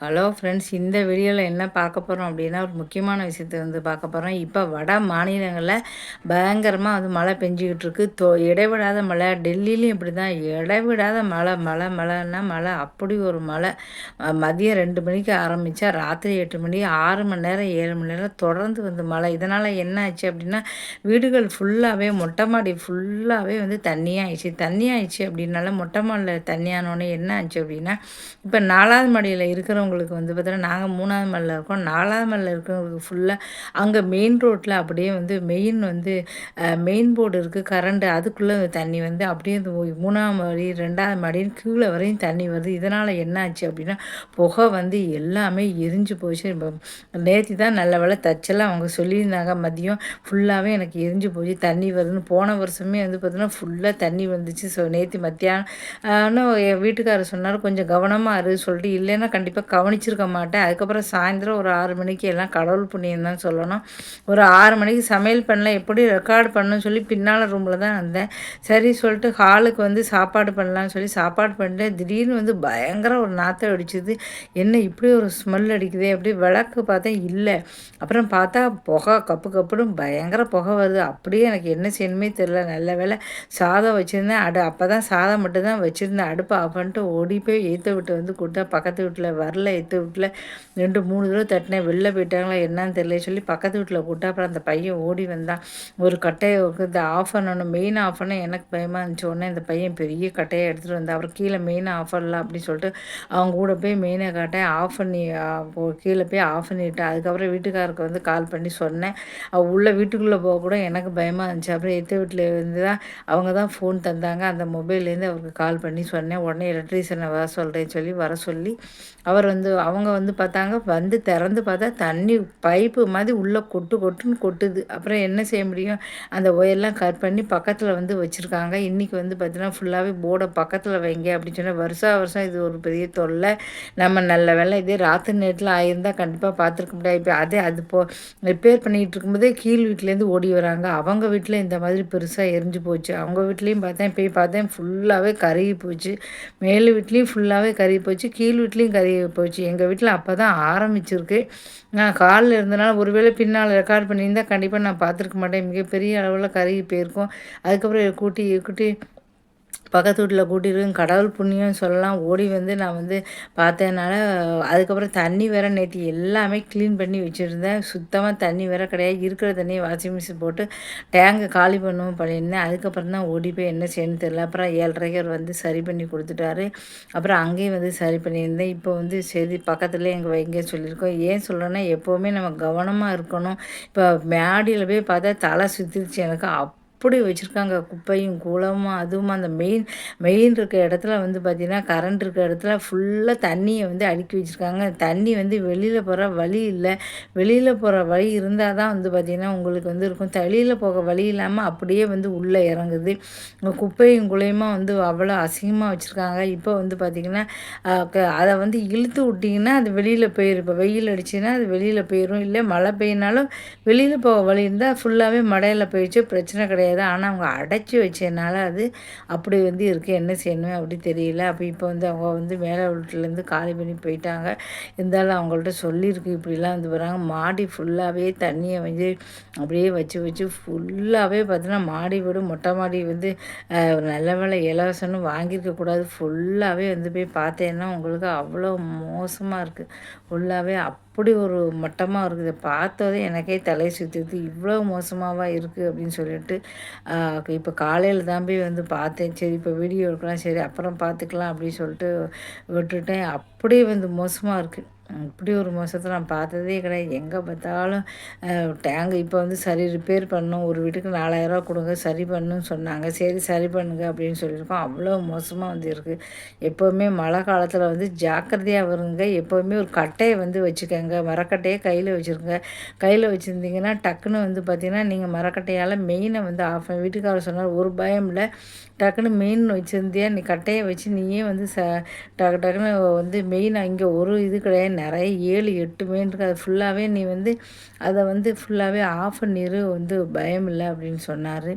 Hello friends இந்த வீடியோவில் என்ன பார்க்க போகிறோம் அப்படின்னா ஒரு முக்கியமான விஷயத்தை வந்து பார்க்க போகிறோம் இப்போ வட மாநிலங்களில் பயங்கரமாக வந்து மழை பெஞ்சிக்கிட்டு இருக்கு. தோ இடைவிடாத மழை. டெல்லிலையும் இப்படி தான் இடைவிடாத மழை மழை மழைன்னா மழை. அப்படி ஒரு மழை. மதியம் ரெண்டு மணிக்கு ஆரம்பித்தா ராத்திரி எட்டு மணி ஆறு மணி நேரம் ஏழு மணி நேரம் தொடர்ந்து வந்து மழை. இதனால் என்ன ஆச்சு அப்படின்னா வீடுகள் ஃபுல்லாகவே மொட்டை மாடி ஃபுல்லாகவே வந்து தண்ணியாகிடுச்சு தண்ணியாகிடுச்சு அப்படின்னால மொட்டை மாடியில் தண்ணியானோடனே என்ன ஆச்சு அப்படின்னா இப்போ நாலாவது மாடியில் இருக்கிறவங்க இருக்கிறவங்களுக்கு வந்து பார்த்தீங்கன்னா நாங்கள் மூணாவது மலையில் இருக்கோம் நாலாவது மலையில் இருக்கிறவங்களுக்கு ஃபுல்லாக அங்கே மெயின் ரோட்டில் அப்படியே வந்து மெயின் வந்து மெயின் போர்டு இருக்குது கரண்ட்டு அதுக்குள்ளே தண்ணி வந்து அப்படியே மூணாவது மாடி ரெண்டாவது மாடின்னு கீழே வரையும் தண்ணி வருது. இதனால் என்ன ஆச்சு அப்படின்னா புகை வந்து எல்லாமே எரிஞ்சு போச்சு. நேற்று தான் நல்ல வேலை தச்செல்லாம் அவங்க சொல்லியிருந்தாங்க. மதியம் ஃபுல்லாகவே எனக்கு எரிஞ்சு போச்சு தண்ணி வருதுன்னு. போன வருஷமே வந்து பார்த்தீங்கன்னா ஃபுல்லாக தண்ணி வந்துச்சு. ஸோ நேற்று மத்தியானம் என் வீட்டுக்காரர் சொன்னார் கொஞ்சம் கவனமாக இரு சொல்லிட்டு. இல்லைன்னா கண்டிப்பாக கவனிச்சிருக்க மாட்டேன். அதுக்கப்புறம் சாயந்தரம் ஒரு ஆறு மணிக்கு எல்லாம் கடவுள் புண்ணியம் தான் சொல்லணும். ஒரு ஆறு மணிக்கு சமையல் பண்ணல எப்படி ரெக்கார்டு பண்ணணும்னு சொல்லி பின்னால் ரூமில் தான் வந்தேன் சரி சொல்லிட்டு ஹாலுக்கு வந்து சாப்பாடு பண்ணலான்னு சொல்லி சாப்பாடு பண்ணிட்டேன். திடீர்னு வந்து பயங்கர ஒரு நாற்றம் அடிச்சுது. என்ன இப்படி ஒரு ஸ்மெல் அடிக்குது? அப்படி விளக்கு பார்த்தேன் இல்லை. அப்புறம் பார்த்தா புகை கப்பு கப்புடும் பயங்கர புகை வருது. அப்படியே எனக்கு என்ன செய்யணுமே தெரில நல்ல வேலை சாதம் வச்சுருந்தேன். அடு அப்போ தான் சாதம் மட்டும் தான் வச்சுருந்தேன். அடுப்பு ஆஃப் பண்ணிட்டு ஓடி போய் ஏற்ற விட்டு வந்து கூட்டா பக்கத்து வீட்டில் வரல. எத்து வீட்டில் ரெண்டு மூணு தடவை தட்டினேன். வெளில போயிட்டாங்களா என்னன்னு தெரியல சொல்லி பக்கத்து வீட்டில் போட்டு அப்புறம் அந்த பையன் ஓடி வந்தான். ஒரு கட்டையை இந்த ஆஃப் பண்ணணும் மெயின் ஆஃப் பண்ண எனக்கு பயமாக இருந்துச்சு. உடனே இந்த பையன் பெரிய கட்டையை எடுத்துகிட்டு வந்தான். அப்புறம் கீழே மெயினாக ஆஃப் பண்ணலாம் அப்படின்னு சொல்லிட்டு அவங்க கூட போய் மெயினாக காட்டேன் ஆஃப் பண்ணி கீழே போய் ஆஃப் பண்ணிவிட்டேன் அதுக்கப்புறம் வீட்டுக்காருக்கு வந்து கால் பண்ணி சொன்னேன். உள்ள வீட்டுக்குள்ளே போக கூட எனக்கு பயமாக இருந்துச்சு. அப்புறம் எத்த வீட்டில் இருந்து தான் அவங்க தான் ஃபோன் தந்தாங்க. அந்த மொபைல்லேருந்து அவருக்கு கால் பண்ணி சொன்னேன். உடனே எலக்ட்ரீஷியனை வர சொல்கிறேன்னு சொல்லி வர சொல்லி அவர் வந்து வந்து அவங்க வந்து பார்த்தாங்க வந்து திறந்து பார்த்தா தண்ணி பைப்பு மாதிரி உள்ளே கொட்டு கொட்டுன்னு கொட்டுது. அப்புறம் என்ன செய்ய முடியும்? அந்த ஒயர்லாம் கட் பண்ணி பக்கத்தில் வந்து வச்சுருக்காங்க. இன்றைக்கி வந்து பார்த்தீங்கன்னா ஃபுல்லாகவே போர்டை பக்கத்தில் வைங்க அப்படின்னு சொன்னால் வருஷா வருஷம் இது ஒரு பெரிய தொல்லை. நம்ம நல்ல வேலை இதே ராத்திரி நேரத்தில் ஆயிருந்தால் கண்டிப்பாக பார்த்துருக்க முடியாது. இப்போ அதே அது போ ரிப்பேர் பண்ணிகிட்டு இருக்கும்போதே கீழ் வீட்டிலேருந்து ஓடி வராங்க. அவங்க வீட்டில் இந்த மாதிரி பெருசாக எரிஞ்சு போச்சு. அவங்க வீட்லேயும் பார்த்தேன் போய் பார்த்தேன் ஃபுல்லாகவே கருகி போச்சு. மேல் வீட்லேயும் ஃபுல்லாகவே கருகி போச்சு. கீழ் வீட்லேயும் கருகி போச்சு எங்கள் வீட்டில் அப்போ தான் ஆரம்பிச்சிருக்கு. நான் காலில் இருந்தனால ஒருவேளை பின்னால் ரெக்கார்ட் பண்ணியிருந்தால் கண்டிப்பாக நான் பார்த்துருக்க மாட்டேன். மிகப்பெரிய அளவில் கருகி போயிருக்கோம். அதுக்கப்புறம் கூட்டி கூட்டி பக்கத்து வீட்டில் கூட்டிட்டு கடவுள் புண்ணியம் சொல்லலாம். ஓடி வந்து நான் வந்து பார்த்ததுனால அதுக்கப்புறம் தண்ணி வேற நேற்று எல்லாமே க்ளீன் பண்ணி வச்சுருந்தேன். சுத்தமாக தண்ணி வேற கிடையாது. இருக்கிற தண்ணியை வாஷிங் மிஷின் போட்டு டேங்கை காலி பண்ணுவோம் பண்ணியிருந்தேன் அதுக்கப்புறம் தான் ஓடி போய் என்ன செய்யணும்னு தெரியல. அப்புறம் ஏழரைக்கர் வந்து சரி பண்ணி கொடுத்துட்டாரு. அப்புறம் அங்கேயும் வந்து சரி பண்ணியிருந்தேன். இப்போ வந்து சரி பக்கத்தில் எங்கள் வைங்க சொல்லியிருக்கோம். ஏன் சொல்கிறேன்னா எப்போவுமே நம்ம கவனமாக இருக்கணும். இப்போ மேடியில் போய் பார்த்தா தலை சுற்றிருச்சு எனக்கு. அப் அப்படி வச்சுருக்காங்க. குப்பையும் குளமும் அதுவும் அந்த மெயின் மெயின் இருக்க இடத்துல வந்து பார்த்திங்கன்னா கரண்ட் இருக்க இடத்துல ஃபுல்லாக தண்ணியை வந்து அடுக்கி வச்சுருக்காங்க. தண்ணி வந்து வெளியில் போகிற வழி இல்லை. வெளியில் போகிற வழி இருந்தால் தான் வந்து பார்த்திங்கன்னா உங்களுக்கு வந்து இருக்கும். தளியில் போக வழி இல்லாமல் அப்படியே வந்து உள்ளே இறங்குது. குப்பையும் குலையுமா வந்து அவ்வளோ அசிங்கமாக வச்சுருக்காங்க. இப்போ வந்து பார்த்திங்கன்னா அதை வந்து இழுத்து விட்டிங்கன்னா அது வெளியில் போயிடும் இப்போ வெயில் அடிச்சுன்னா அது வெளியில் போயிடும் இல்லை மழை பெய்யினாலும் வெளியில் போக வழி இருந்தால் ஃபுல்லாகவே மழையில் போயிடுச்சு. பிரச்சனை கிடையாது. கிடையாது ஆனால் அவங்க அடைச்சி வச்சதுனால அது அப்படி வந்து இருக்குது என்ன செய்யணும் அப்படி தெரியல. அப்போ இப்போ வந்து அவங்க வந்து மேலே வீட்டிலேருந்து காலி பண்ணி போயிட்டாங்க. இருந்தாலும் அவங்கள்ட்ட சொல்லியிருக்கு. இப்படிலாம் வந்து போகிறாங்க மாடி ஃபுல்லாகவே தண்ணியை வந்து அப்படியே வச்சு வச்சு ஃபுல்லாகவே பார்த்தீங்கன்னா மாடி வீடு மொட்டை மாடி வந்து நல்ல வேலை இலவசம்னு வாங்கியிருக்கக்கூடாது ஃபுல்லாகவே வந்து போய் பார்த்தேன்னா உங்களுக்கு அவ்வளோ மோசமாக இருக்குது ஃபுல்லாகவே அப் அப்படி ஒரு மட்டமாக இருக்குது. பார்த்ததே எனக்கே தலை சுற்றுது இவ்வளோ மோசமாகவா இருக்குது அப்படின்னு சொல்லிட்டு இப்போ காலையில் தான் போய் வந்து பார்த்தேன். சரி இப்போ வீடியோ எடுக்கலாம். சரி அப்புறம் பார்த்துக்கலாம் அப்படின்னு சொல்லிட்டு விட்டுட்டேன். அப்படியே வந்து மோசமாக இருக்குது இப்படி ஒரு மோசத்தை நான் பார்த்ததே கிடையாது. எங்கே பார்த்தாலும் டேங்கு இப்போ வந்து சரி ரிப்பேர் பண்ணும். ஒரு வீட்டுக்கு நாலாயிரரூவா கொடுங்க சரி பண்ணுன்னு சொன்னாங்க. சரி சரி பண்ணுங்க அப்படின்னு சொல்லியிருக்கோம். அவ்வளோ மோசமாக வந்து இருக்குது எப்போவுமே மழை காலத்தில் வந்து ஜாக்கிரதையாக வருங்க எப்போவுமே ஒரு கட்டையை வந்து வச்சுக்கோங்க. மரக்கட்டையை கையில் வச்சுருங்க. கையில் வச்சுருந்தீங்கன்னா டக்குன்னு வந்து பார்த்திங்கன்னா நீங்கள் மரக்கட்டையால் மெயினை வந்து ஆஃப் வீட்டுக்காரர் சொன்னார் ஒரு பயம் இல்லை. டக்குன்னு மெயின் வச்சுருந்தியா? நீ கட்டையை வச்சு நீயே வந்து ச டக்கு டக்குன்னு வந்து மெயின் இங்கே ஒரு இது கிடையாது. நிறைய ஏழு எட்டு மெயின் அது ஃபுல்லாகவே நீ வந்து அதை வந்து ஃபுல்லாகவே ஆஃப் பண்ணிடு வந்து பயம் இல்லை அப்படின்னு சொன்னார்.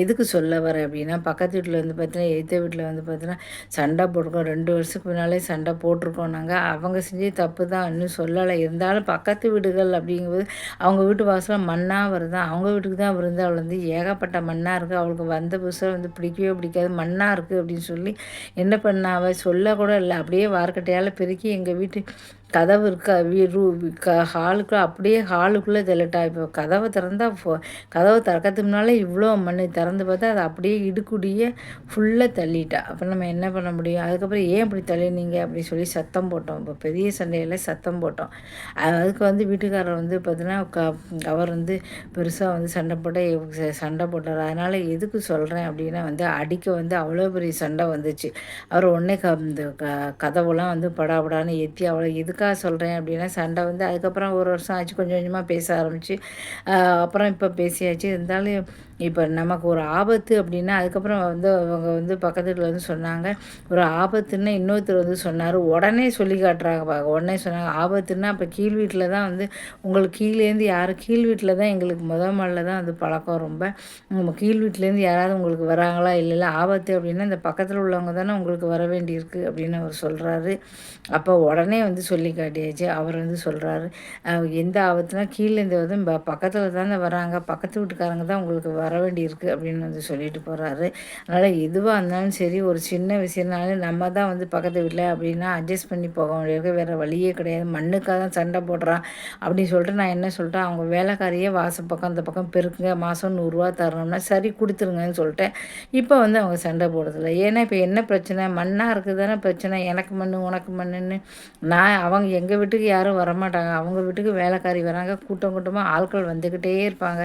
எதுக்கு சொல்ல வரேன் அப்படின்னா பக்கத்து வீட்டில் வந்து பார்த்தீங்கன்னா எதிர்த்த வீட்டில் வந்து பார்த்தீங்கன்னா சண்டை போட்டிருக்கோம். ரெண்டு வருஷத்துக்கு முன்னாலே சண்டை போட்டிருக்கோம் நாங்கள் அவங்க செஞ்சு தப்பு தான். இன்னும் சொல்லலை. இருந்தாலும் பக்கத்து வீடுகள் அப்படிங்கும்போது அவங்க வீட்டு வாசலில் மண்ணாக வருதான் அவங்க வீட்டுக்கு தான் விருந்து அவள் வந்து ஏகப்பட்ட மண்ணாக இருக்குது அவளுக்கு வந்த புதுசாக வந்து பிடிக்கவே பிடிக்காது. மண்ணாக இருக்குது அப்படின்னு சொல்லி என்ன பண்ண? அவள் இல்லை. அப்படியே வார்க்கட்டையால் பெருக்கி எங்கள் வீட்டு கதவு இருக்கா வீ ரூ க ஹாலுக்குள்ளே அப்படியே ஹாலுக்குள்ளே தெலட்டா இப்போ கதவை திறந்தால் ஃபோ கதவை திறக்கிறதுக்கு முன்னாலே இவ்வளோ மண் திறந்து பார்த்தா அதை அப்படியே இடுக்குடியே ஃபுல்லாக தள்ளிட்டா. அப்போ நம்ம என்ன பண்ண முடியும்? அதுக்கப்புறம் ஏன் இப்படி தள்ளினீங்க? அப்படின்னு சொல்லி சத்தம் போட்டோம். இப்போ பெரிய சண்டையில் சத்தம் போட்டோம். அதுக்கு வந்து வீட்டுக்காரர் வந்து பார்த்தீங்கன்னா க அவர் வந்து பெருசாக வந்து சண்டை போட்டால் சண்டை போட்டார். அதனால் எதுக்கு சொல்கிறேன் அப்படின்னா வந்து அடிக்க வந்து அவ்வளோ பெரிய சண்டை வந்துச்சு. அவர் உடனே க இந்த க கதவுலாம் வந்து படாபடான்னு ஏற்றி அவ்வளோ எதுக்கு எதுக்காக சொல்கிறேன் அப்படின்னா சண்டை வந்து அதுக்கப்புறம் ஒரு வருஷம் ஆச்சு கொஞ்சம் கொஞ்சமாக பேச ஆரம்பிச்சு. அப்புறம் இப்போ பேசியாச்சு. இருந்தாலும் இப்போ நமக்கு ஒரு ஆபத்து அப்படின்னா அதுக்கப்புறம் வந்து அவங்க வந்து பக்கத்து வீட்டில் வந்து சொன்னாங்க. ஒரு ஆபத்துன்னு இன்னொருத்தர் வந்து சொன்னார். உடனே சொல்லி காட்டுறாங்க உடனே சொன்னாங்க. ஆபத்துன்னா அப்போ கீழ் வீட்டில் தான் வந்து உங்களுக்கு கீழேருந்து யார் கீழ் வீட்டில் தான் எங்களுக்கு முத மாடில் தான் வந்து பழக்கம் ரொம்ப. நம்ம கீழ் வீட்டிலேருந்து யாராவது உங்களுக்கு வராங்களா? இல்லை ஆபத்து அப்படின்னா இந்த பக்கத்தில் உள்ளவங்க தானே உங்களுக்கு வர வேண்டியிருக்கு அப்படின்னு அவர் சொல்கிறாரு அப்போ உடனே வந்து சொல்லி காட்டியாச்சு அவர் வந்து சொல்கிறாரு எந்த ஆபத்துனா கீழேருந்து வந்து பக்கத்தில் தானே வராங்க. பக்கத்து வீட்டுக்காரங்க தான் உங்களுக்கு வர வேண்டியிருக்கு. அப்படின்னு வந்து சொல்லிட்டு போகிறாரு அதனால் எதுவாக இருந்தாலும் சரி ஒரு சின்ன விஷயம்னாலும் நம்ம தான் வந்து பக்கத்து வீட்டில் அப்படின்னா அட்ஜஸ்ட் பண்ணி போக வேண்டியிருக்கு. வேறு வழியே கிடையாது. மண்ணுக்காக தான் சண்டை போடுறான் அப்படின்னு சொல்லிட்டு நான் என்ன சொல்லிட்டேன் அவங்க வேலைக்காரியே வாசல் பக்கம் அந்த பக்கம் பெருக்குங்க. மாதம் நூறுரூவா தரணும்னா சரி கொடுத்துருங்கன்னு சொல்லிட்டேன். இப்போ வந்து அவங்க சண்டை போடுறதில்ல. ஏன்னா இப்போ என்ன பிரச்சனை? மண்ணாக இருக்குது தானே பிரச்சனை. எனக்கு மண் உனக்கு மண்ணுன்னு. நான் அவங்க எங்கள் வீட்டுக்கு யாரும் வரமாட்டாங்க. அவங்க வீட்டுக்கு வேலைக்காரி வராங்க. கூட்டம் கூட்டமாக ஆட்கள் வந்துக்கிட்டே இருப்பாங்க.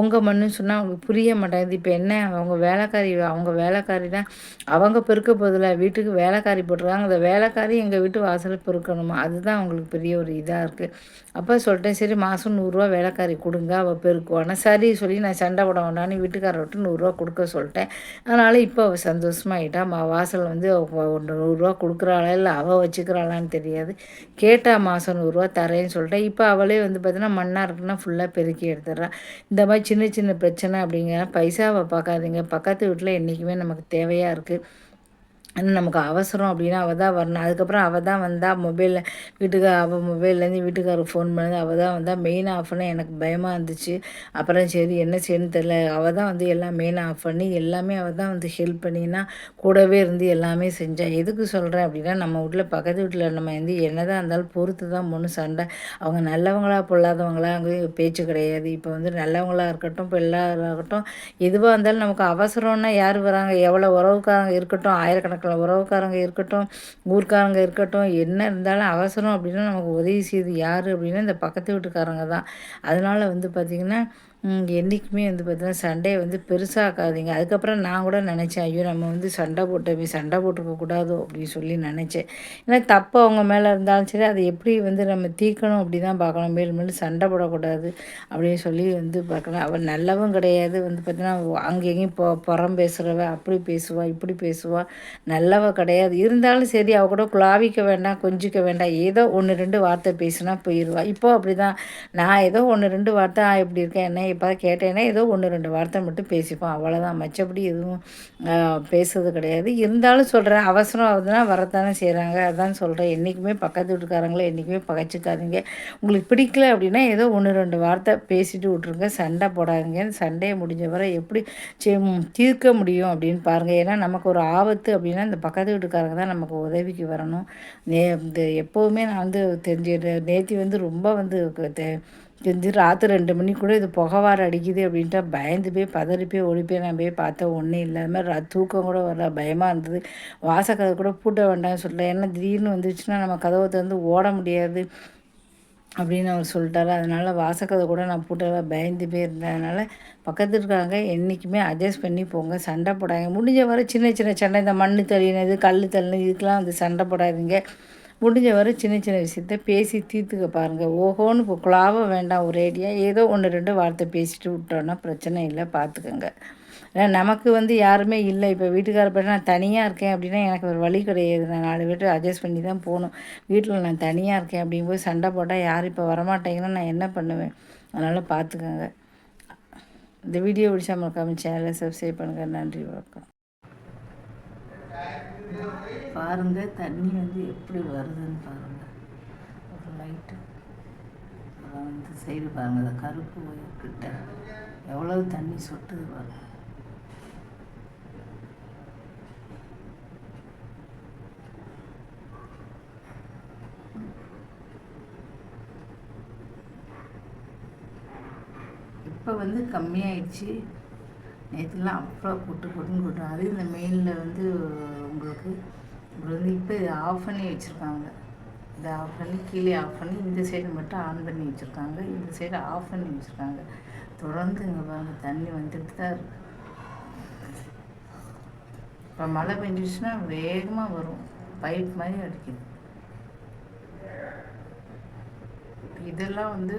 உங்கள் மண்ணுன்னு சொன்னால் அவங்களுக்கு புரிய மாட்டேங்குது இப்போ என்ன? அவங்க வேலைக்காரி அவங்க வேலைக்காரி தான் அவங்க பெருக்க போதில்ல வீட்டுக்கு வேலைக்காரி போட்டிருக்காங்க. அந்த வேலைக்காரி எங்கள் வீட்டு வாசலில் பெருக்கணுமா அதுதான் அவங்களுக்கு பெரிய ஒரு இதாக இருக்குது அப்போ சொல்லிட்டேன். சரி மாதம் நூறுரூவா வேலைக்காரி கொடுங்க. அவள் பெருக்குவானா சரி சொல்லி நான் சண்டை போட வேண்டான்னு வீட்டுக்காரர் விட்டு நூறுரூவா கொடுக்க சொல்லிட்டேன். அதனால் இப்போ அவள் சந்தோஷமாயிட்டா. மா வாசல் வந்து நூறுரூவா கொடுக்குறாளா இல்லை அவள் வச்சுக்கிறாளான்னு தெரியாது. கேட்டால் மாதம் நூறுரூவா தரேன்னு சொல்லிட்டேன் இப்போ அவளே வந்து பார்த்தீங்கன்னா மண்ணாக இருக்குன்னா ஃபுல்லாக பெருக்கி எடுத்துட்றான் இந்த மாதிரி சின்ன சின்ன பிரச்சனை அப்படிங்கிற பைசாவை பார்க்காதீங்க. பக்கத்து வீட்டில் என்றைக்குமே நமக்கு தேவையாக இருக்குது நமக்கு அவசரம் அப்படின்னா அவள் தான் வரணும். அதுக்கப்புறம் அவள் தான் வந்தால் மொபைலில் வீட்டுக்கு அவள் மொபைல்லேருந்து வீட்டுக்காரருக்கு ஃபோன் பண்ணது அவள் தான் வந்தால் மெயின் ஆஃப் பண்ண எனக்கு பயமாக இருந்துச்சு. அப்புறம் சரி என்ன செய்யணும்னு தெரில அவள் தான் வந்து எல்லாம் மெயின் ஆஃப் பண்ணி எல்லாமே அவள் தான் வந்து ஹெல்ப் பண்ணினா கூடவே இருந்து எல்லாமே செஞ்சாள் எதுக்கு சொல்கிறேன் அப்படின்னா நம்ம வீட்டில் பக்கத்து வீட்டில் நம்ம வந்து என்ன தான் இருந்தாலும் பொறுத்து தான் பொண்ணு சண்டை. அவங்க நல்லவங்களா பொல்லாதவங்களா அங்கே பேச்சு கிடையாது. இப்போ வந்து நல்லவங்களாக இருக்கட்டும் இப்போ இருக்கட்டும் எதுவாக இருந்தாலும் நமக்கு அவசரம்னா யார் வராங்க? எவ்வளோ உறவுக்காரங்க இருக்கட்டும் ஆயிரக்கணக்கில் பக்கத்தில் உறவுக்காரங்க இருக்கட்டும் ஊர்க்காரங்க இருக்கட்டும் என்ன இருந்தாலும் அவசரம் அப்படின்னா நமக்கு உதவி செய்யுது யார் அப்படின்னா இந்த பக்கத்து வீட்டுக்காரங்க தான். அதனால் வந்து பார்த்திங்கன்னா என்றைக்குமே வந்து பார்த்தீங்கன்னா சண்டையை வந்து பெருசாகாதீங்க அதுக்கப்புறம் நான் கூட நினச்சேன் ஐயோ நம்ம வந்து சண்டை போட்டோமே சண்டை போட்டுக்கக்கூடாதோ அப்படின்னு சொல்லி நினச்சேன். ஏன்னா தப்பு அவங்க மேலே இருந்தாலும் சரி அதை எப்படி வந்து நம்ம தீர்க்கணும் அப்படி தான் பார்க்கணும். மேலும் மேலும் சண்டை போடக்கூடாது அப்படின்னு சொல்லி வந்து பார்க்கலாம் அவள் நல்லவும் கிடையாது. வந்து பார்த்தீங்கன்னா அங்கே எங்கேயும் பொ புறம் பேசுகிறவ அப்படி பேசுவாள் இப்படி பேசுவாள் நல்லவ கிடையாது. இருந்தாலும் சரி அவள் கூட குழாவிக்க வேண்டாம் கொஞ்சிக்க வேண்டாம். ஏதோ ஒன்று ரெண்டு வார்த்தை பேசுனா போயிடுவாள் இப்போ அப்படி தான் நான் ஏதோ ஒன்று ரெண்டு வார்த்தை இப்படி இருக்கேன் என்ன இப்போ கேட்டேன்னா ஏதோ ஒன்று ரெண்டு வார்த்தை மட்டும் பேசிப்போம். அவ்வளோதான் மற்றபடி எதுவும் பேசுறது கிடையாது. இருந்தாலும் சொல்கிறேன் அவசரம் ஆகுதுன்னா வரத்தானே செய்கிறாங்க அதான் சொல்கிறேன் என்றைக்குமே பக்கத்து வீட்டுக்காரங்களே என்றைக்குமே பகைச்சிக்காதீங்க. உங்களுக்கு பிடிக்கல அப்படின்னா ஏதோ ஒன்று ரெண்டு வார்த்தை பேசிட்டு விட்ருங்க சண்டை போடாதீங்க. சண்டையை முடிஞ்ச வரை எப்படி தீர்க்க முடியும் அப்படின்னு பாருங்கள் ஏன்னா நமக்கு ஒரு ஆபத்து அப்படின்னா இந்த பக்கத்து வீட்டுக்காரங்க தான் நமக்கு உதவிக்கு வரணும். நே இந்த எப்போவுமே நான் வந்து தெரிஞ்சு நேற்று வந்து ரொம்ப வந்து செஞ்சு ராத்திரி ரெண்டு மணிக்கு கூட இது புகவாறு அடிக்குது அப்படின்ட்டு பயந்து போய் பதறி போய் ஓடி போய் நான் போய் பார்த்தேன் ஒன்றும் இல்லாமல் தூக்கம் கூட வரல பயமாக இருந்தது. வாசக்கதை கூட பூட்ட வேண்டாம்னு சொல்லலை. ஏன்னா திடீர்னு வந்துச்சுன்னா நம்ம கதவை திறந்து ஓட முடியாது அப்படின்னு அவர் சொல்லிட்டாரு. அதனால் வாசக்கதை கூட நான் பூட்டல பயந்து போய் இருந்ததுனால அதனால் பக்கத்தில் இருக்காங்க என்றைக்குமே அட்ஜஸ்ட் பண்ணி போங்க சண்டை போடாங்க முடிஞ்ச வரை சின்ன சின்ன சண்டை இந்த மண் தள்ளினது கல் தள்ளினது இதுக்கெலாம் வந்து சண்டை போடாதீங்க. முடிஞ்ச வரை சின்ன சின்ன விஷயத்த பேசி தீர்த்துக்க பாருங்கள் ஓஹோன்னு இப்போ குழாவ வேண்டாம் ஒரேடியாக ஏதோ ஒன்று ரெண்டு வார்த்தை பேசிட்டு விட்டோன்னா பிரச்சனை இல்லை பார்த்துக்கோங்க ஏன்னா நமக்கு வந்து யாருமே இல்லை. இப்போ வீட்டுக்கார போய் நான் தனியாக இருக்கேன் அப்படின்னா எனக்கு ஒரு வழி கிடையாது. நான் நாலு பேர்ட்டு அட்ஜஸ்ட் பண்ணி தான் போகணும் வீட்டில் நான் தனியாக இருக்கேன் அப்படிங்கும்போது சண்டை போட்டால் யார் இப்போ வரமாட்டேங்கன்னா நான் என்ன பண்ணுவேன்? அதனால் பார்த்துக்கோங்க இந்த வீடியோ பிடிச்சா மறக்காமல் சேனலை சப்ஸ்கிரைப் பண்ணுங்கள் நன்றி வணக்கம். பாருங்கள் தண்ணி வந்து எப்படி வருதுன்னு பாருங்கள் ஒரு லைட்டு இந்த சைடு பாருங்கள் அந்த கருப்பு கிட்ட. எவ்வளவு தண்ணி சொட்டுது பாருங்கள் இப்போ வந்து கம்மியாயிடுச்சு. நேற்றுலாம் அப்புறம் போட்டு கொட்டுன்னு கொட்டும் அது இந்த மெயினில் வந்து உங்களுக்கு வந்து இப்போ இதை ஆஃப் பண்ணி வச்சுருக்காங்க. இதை ஆஃப் பண்ணி கீழே ஆஃப் பண்ணி இந்த சைடு மட்டும் ஆன் பண்ணி வச்சுருக்காங்க. இந்த சைடு ஆஃப் பண்ணி வச்சுருக்காங்க. தொடர்ந்து இங்கே பாருங்க தண்ணி வந்துட்டு தான் இருக்கு. இப்போ மழை பெஞ்சிச்சுன்னா வேகமாக வரும். பைப் மாதிரி அடிக்குது. இதெல்லாம் வந்து